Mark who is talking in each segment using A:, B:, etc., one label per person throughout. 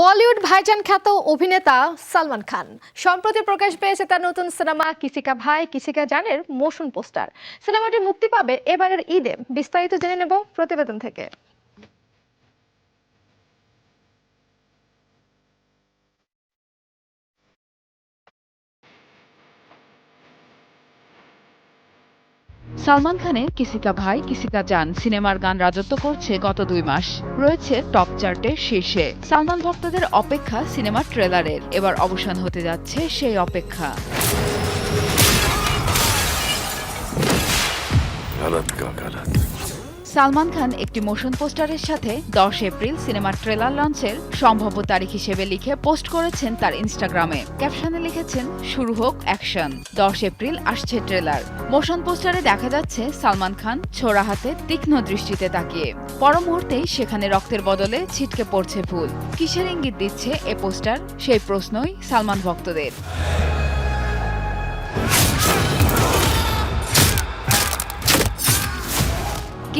A: বলিউড ভাইজান খ্যাত অভিনেতা সালমান খান। সম্প্রতি প্রকাশ পেয়েছে তার নতুন সিনেমা কিসিকা ভাই, কিসিকা জানের মোশন পোস্টার। সিনেমাটি মুক্তি পাবে এবারের ঈদে। বিস্তারিত জেনে নেব প্রতিবেদন থেকে।
B: সালমান খানের কিসিকা ভাই কিসিকা জান সিনেমার গান রাজত্ব করছে গত দুই মাস রয়েছে টপ চার্টের শীর্ষে সালমান ভক্তদের অপেক্ষা সিনেমার ট্রেলারের এবার অবসান হতে যাচ্ছে সেই অপেক্ষা
C: गलत का गलत
B: সালমান খান একটি মোশন পোস্টারের সাথে দশ এপ্রিল সিনেমার ট্রেলার লঞ্চের সম্ভাব্য তারিখ হিসেবে লিখে পোস্ট করেছেন তার ইনস্টাগ্রামে। ক্যাপশনে লিখেছেন, শুরু হোক অ্যাকশন। দশ এপ্রিল আসছে ট্রেলার। মোশন পোস্টারে দেখা যাচ্ছে সালমান খান ছোড়া হাতে তীক্ষ্ণ দৃষ্টিতে তাকিয়ে। পর মুহূর্তেই সেখানে রক্তের বদলে ছিটকে পড়ছে ফুল। কিসের ইঙ্গিত দিচ্ছে এ পোস্টার? সেই প্রশ্নই সালমান ভক্তদের।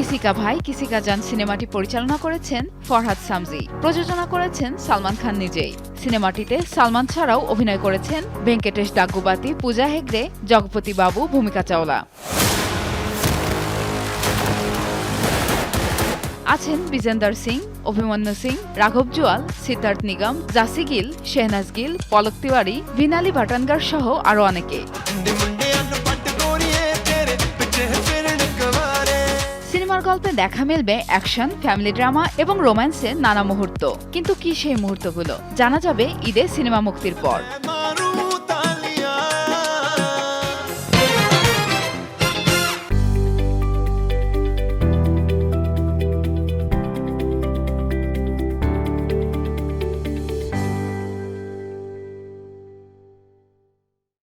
B: কিসিকা ভাই, কিসিকা জান সিনেমাটি পরিচালনা করেছেন ফরহাদ সামজি। প্রযোজনা করেছেন সালমান খান নিজেই। সিনেমাটিতে সালমান ছাড়াও অভিনয় করেছেন ভেঙ্কটেশ দাগ্গুবাতি পূজা হেগড়ে, জগপতি বাবু, ভূমিকা চাওলা। আছেন বিজেন্দর সিং, অভিমন্যু সিং, রাঘব জুয়াল, সিদ্ধার্থ নিগম, জাসি গিল, শেহনাজ গিল, পলক তিওয়ারি, ভিনালি ভাটানগার সহ আরও অনেকে। গল্পে দেখা মিলবে অ্যাকশন, ফ্যামিলি ড্রামা এবং রোম্যান্সের নানা মুহূর্ত। কিন্তু কি সেই মুহূর্তগুলো? জানা যাবে ঈদে সিনেমা মুক্তির পর।